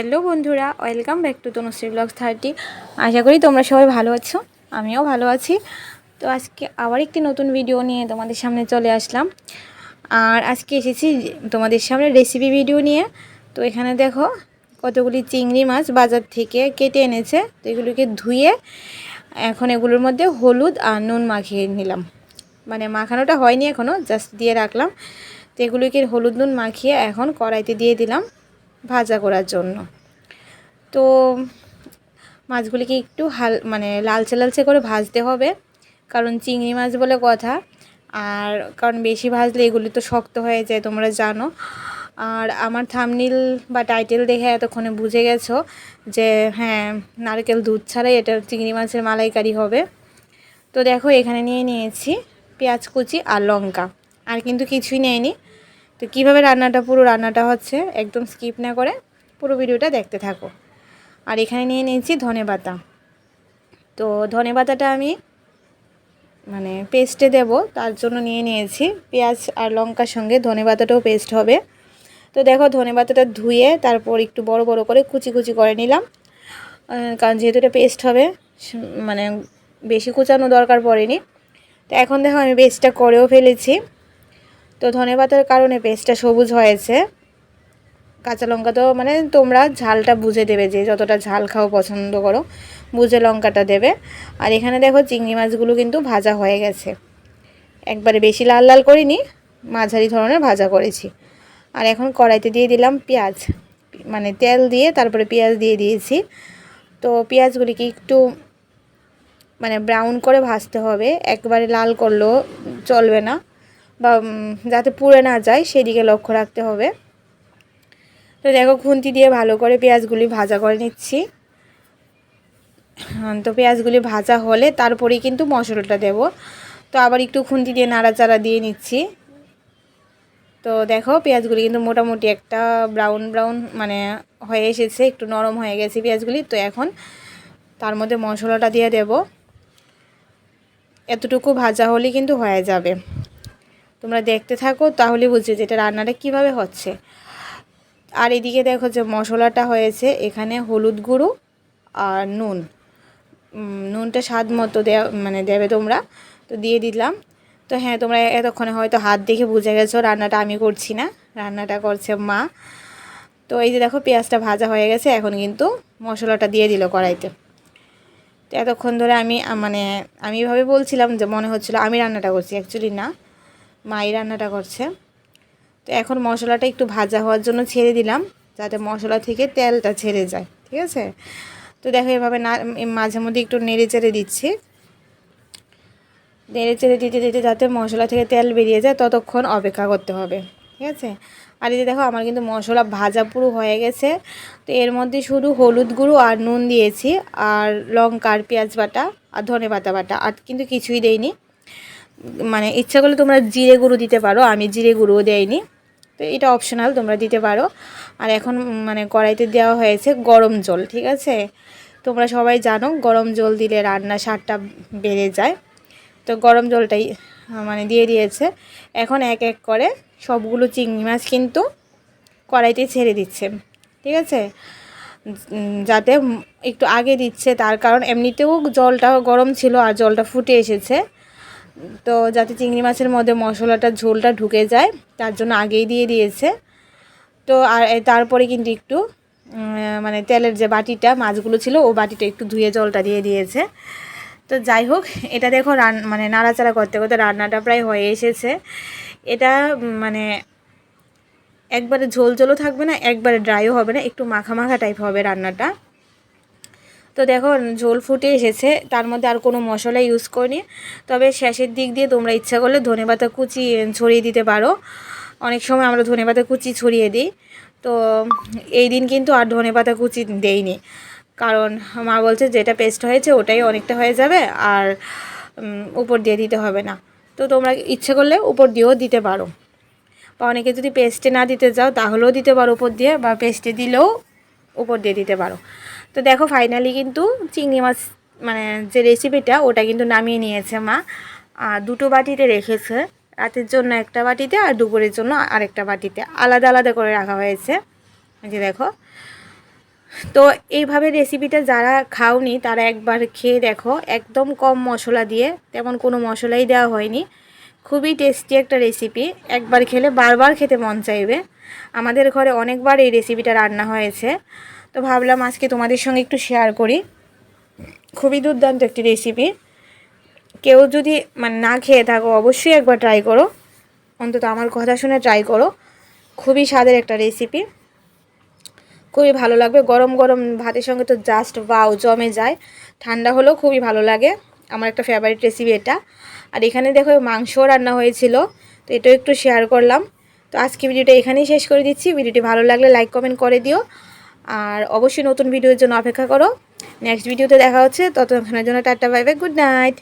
Hello বন্ধুরা, welcome back to Tanushree blogs thirty. আশা করি তোমরা সবাই ভালো আছো, আমিও ভালো আছি। তো আজকে আবার একটি নতুন ভিডিও নিয়ে তোমাদের সামনে চলে আসলাম। আর আজকে এসেছি তোমাদের সামনে রেসিপি ভিডিও নিয়ে। তো এখানে দেখো, কতগুলি চিংড়ি মাছ বাজার থেকে কেটে এনেছে। তো এগুলোকে ধুয়ে এখন এগুলোর মধ্যে হলুদ আর নুন মাখিয়ে নিলাম। মানে মাখানোটা হয়নি এখনও জাস্ট দিয়ে রাখলাম। তো এগুলোকে হলুদ নুন মাখিয়ে এখন কড়াইতে দিয়ে দিলাম ভাজা করার জন্য। তো মাছগুলিকে একটু হাল মানে লালচে লালচে করে ভাজতে হবে, কারণ চিংড়ি মাছ বলে কথা। আর কারণ বেশি ভাজলে এগুলি তো শক্ত হয়ে যায়, তোমরা জানো। আর আমার থামনিল বা টাইটেল দেখে এতক্ষণে বুঝে গেছো যে হ্যাঁ নারকেল দুধ ছাড়াই এটা চিংড়ি মাছের মালাইকারি হবে। তো দেখো, এখানে নিয়ে নিয়েছি পেঁয়াজ, কুচি আর লঙ্কা। আর কিন্তু কিছুই নেয়নি। তো কীভাবে রান্নাটা, পুরো রান্নাটা হচ্ছে একদম স্কিপ না করে পুরো ভিডিওটা দেখতে থাকো। আর এখানে নিয়ে নিয়েছি ধনে পাতা। তো ধনে পাতাটা আমি মানে পেস্টে দেব, তার জন্য নিয়ে নিয়েছি পেঁয়াজ আর লঙ্কার সঙ্গে ধনে পাতাটাও পেস্ট হবে। তো দেখো ধনে পাতাটা ধুয়ে তারপর একটু বড় বড় করে কুচি কুচি করে নিলাম। কারণ যেহেতু এটা পেস্ট হবে মানে বেশি কুচানো দরকার পড়েনি। তো এখন দেখো আমি পেস্টটা করেও ফেলেছি। তো ধনে পাতার কারণে পেস্টটা সবুজ হয়েছে। কাঁচা লঙ্কা তো মানে তোমরা ঝালটা বুঝে দেবে যে যতটা ঝাল খাও পছন্দ করো, বুঝে লঙ্কাটা দেবে। আর এখানে দেখো চিংড়ি মাছগুলো কিন্তু ভাজা হয়ে গেছে। একবারে বেশি লাল লাল করিনি, মাঝারি ধরনের ভাজা করেছি। আর এখন কড়াইতে দিয়ে দিলাম পেঁয়াজ। মানে তেল দিয়ে তারপরে পেঁয়াজ দিয়ে দিয়েছি। তো পেঁয়াজগুলিকে একটু মানে ব্রাউন করে ভাজতে হবে। একবারে লাল করলেও চলবে না বা যাতে পুড়ে না যায়, সেদিকে লক্ষ্য রাখতে হবে। তো দেখো খুন্তি দিয়ে ভালো করে পেঁয়াজগুলি ভাজা করে নিচ্ছি। তো পেঁয়াজগুলি ভাজা হলে তারপরেই কিন্তু মশলাটা দেব। তো আবার একটু খুন্তি দিয়ে নাড়াচাড়া দিয়ে নিচ্ছি। তো দেখো পেঁয়াজগুলি কিন্তু মোটামুটি একটা ব্রাউন ব্রাউন মানে হয়ে এসেছে, একটু নরম হয়ে গেছে পেঁয়াজগুলি। তো এখন তার মধ্যে মশলাটা দিয়ে দেব। এতটুকু ভাজা হলে কিন্তু হয়ে যাবে। তোমরা দেখতে থাকো, তাহলে বুঝবে যে এটা রান্নাটা কীভাবে হচ্ছে। আর এদিকে দেখো যে মশলাটা হয়েছে, এখানে হলুদ গুঁড়ো আর নুন। নুনটা স্বাদ মতো দেওয়া মানে দেবে তোমরা। তো দিয়ে দিলাম। তো হ্যাঁ তোমরা এতক্ষণে হয়তো হাত দেখে বুঝে গেছো, রান্নাটা আমি করছি না। রান্নাটা করছে মা। তো এই যে দেখো, পেঁয়াজটা ভাজা হয়ে গেছে, এখন কিন্তু মশলাটা দিয়ে দিল কড়াইতে। তো এতক্ষণ ধরে আমি মানে আমি এভাবে বলছিলাম যে মনে হচ্ছিল আমি রান্নাটা করছি অ্যাকচুয়ালি না। মাই রান্নাটা করছে। তো এখন মশলাটা একটু ভাজা হওয়ার জন্য ছেড়ে দিলাম, যাতে মশলা থেকে তেলটা ছেড়ে যায়, ঠিক আছে? তো দেখো এভাবে না মাঝে মধ্যে একটু নেড়ে চেড়ে দিচ্ছি। নেড়ে চেড়ে দিতে দিতে যাতে মশলা থেকে তেল বেরিয়ে যায়, ততক্ষণ অপেক্ষা করতে হবে, ঠিক আছে? আর এই দেখো, আমার কিন্তু মশলা ভাজা পুরো হয়ে গেছে। তো এর মধ্যে শুধু হলুদ গুঁড়ো আর নুন দিয়েছি, আর লঙ্কা আর পেঁয়াজ বাটা আর ধনে পাতা বাটা, আর কিন্তু কিছুই দেয়নি মানে ইচ্ছা করলে তোমরা জিরে গুঁড়ো দিতে পারো, আমি জিরে গুঁড়োও দেয়নি তো এটা অপশনাল তোমরা দিতে পারো। আর এখন মানে কড়াইতে দেওয়া হয়েছে গরম জল, ঠিক আছে? তোমরা সবাই জানো, গরম জল দিলে রান্না স্বাদটা বেড়ে যায়। তো গরম জলটাই মানে দিয়ে দিয়েছে। এখন এক এক করে সবগুলো চিংড়ি মাছ কিন্তু কড়াইতে ছেড়ে দিচ্ছে, ঠিক আছে? যাতে একটু আগে দিচ্ছে, তার কারণ এমনিতেও জলটা গরম ছিল আর জলটা ফুটে এসেছে। তো যাতে চিংড়ি মাছের মধ্যে মশলাটা, ঝোলটা ঢুকে যায়, তার জন্য আগেই দিয়ে দিয়েছে। তো আর তারপরে কিন্তু একটু মানে তেলের যে বাটিটা, মাছগুলো ছিল, ও বাটিটা একটু ধুয়ে জলটা দিয়ে দিয়েছে। তো যাই হোক, এটা দেখো রান মানে নাড়াচাড়া করতে করতে রান্নাটা প্রায় হয়ে এসেছে। এটা মানে একবারে ঝোল ঝোলও থাকবে না, একবারে ড্রাইও হবে না, একটু মাখা মাখা টাইপ হবে রান্নাটা। তো দেখো, ঝোল ফুটে এসেছে। তার মধ্যে আর কোনো মশলা ইউজ করিনি। তবে শেষের দিক দিয়ে তোমরা ইচ্ছা করলে ধনে পাতা কুচি ছড়িয়ে দিতে পারো। অনেক সময় আমরা ধনে পাতা কুচি ছড়িয়ে দিই। তো, এই দিন কিন্তু আর ধনে পাতা কুচি দেইনি। কারণ মা বলছে যেটা পেস্ট হয়েছে ওটাই অনেকটা হয়ে যাবে আর উপর দিয়ে দিতে হবে না। তো তোমরা ইচ্ছে করলে উপর দিয়েও দিতে পারো। বা অনেকে যদি পেস্টে না দিতে যাও তাহলেও দিতে পারো উপর দিয়ে, বা পেস্টে দিলেও উপর দিয়ে দিতে পারো। তো দেখো ফাইনালি কিন্তু চিংড়ি মাছ মানে যে রেসিপিটা ওটা কিন্তু নামিয়ে নিয়েছে মা। দুটো বাটিতে রেখেছে, রাতের জন্য একটা বাটিতে আর দুপুরের জন্য আরেকটা বাটিতে। আলাদা আলাদা করে রাখা হয়েছে। যে দেখো। তো এইভাবে রেসিপিটা যারা খাওনি, তারা একবার খেয়ে দেখো। একদম কম মশলা দিয়ে, তেমন কোনো মশলাই দেওয়া হয়নি। খুবই টেস্টি একটা রেসিপি একবার খেলে বারবার খেতে মন চাইবে। আমাদের ঘরে অনেকবার এই রেসিপিটা রান্না হয়েছে। তো ভাবলাম আজকে তোমাদের সঙ্গে একটু শেয়ার করি। খুবই দুর্দান্ত একটি রেসিপি কেউ যদি মানে না খেয়ে থাকো, অবশ্যই একবার ট্রাই করো। অন্তত আমার কথা শুনে ট্রাই করো। খুবই স্বাদের একটা রেসিপি খুবই ভালো লাগবে। গরম গরম ভাতের সঙ্গে তো জাস্ট বাও জমে যায়। ঠান্ডা হলেও খুবই ভালো লাগে। আমার একটা ফেভারিট রেসিপি এটা। আর এখানে দেখো মাংসও রান্না হয়েছিল। তো এটাও একটু শেয়ার করলাম। তো আজকে ভিডিওটা এখানেই শেষ করে দিচ্ছি। ভিডিওটি ভালো লাগলে লাইক কমেন্ট করে দিও। আর অবশ্যই নতুন ভিডিওর জন্য অপেক্ষা করো। নেক্সট ভিডিওতে দেখা হচ্ছে। ততক্ষণের জন্য tata bye bye good night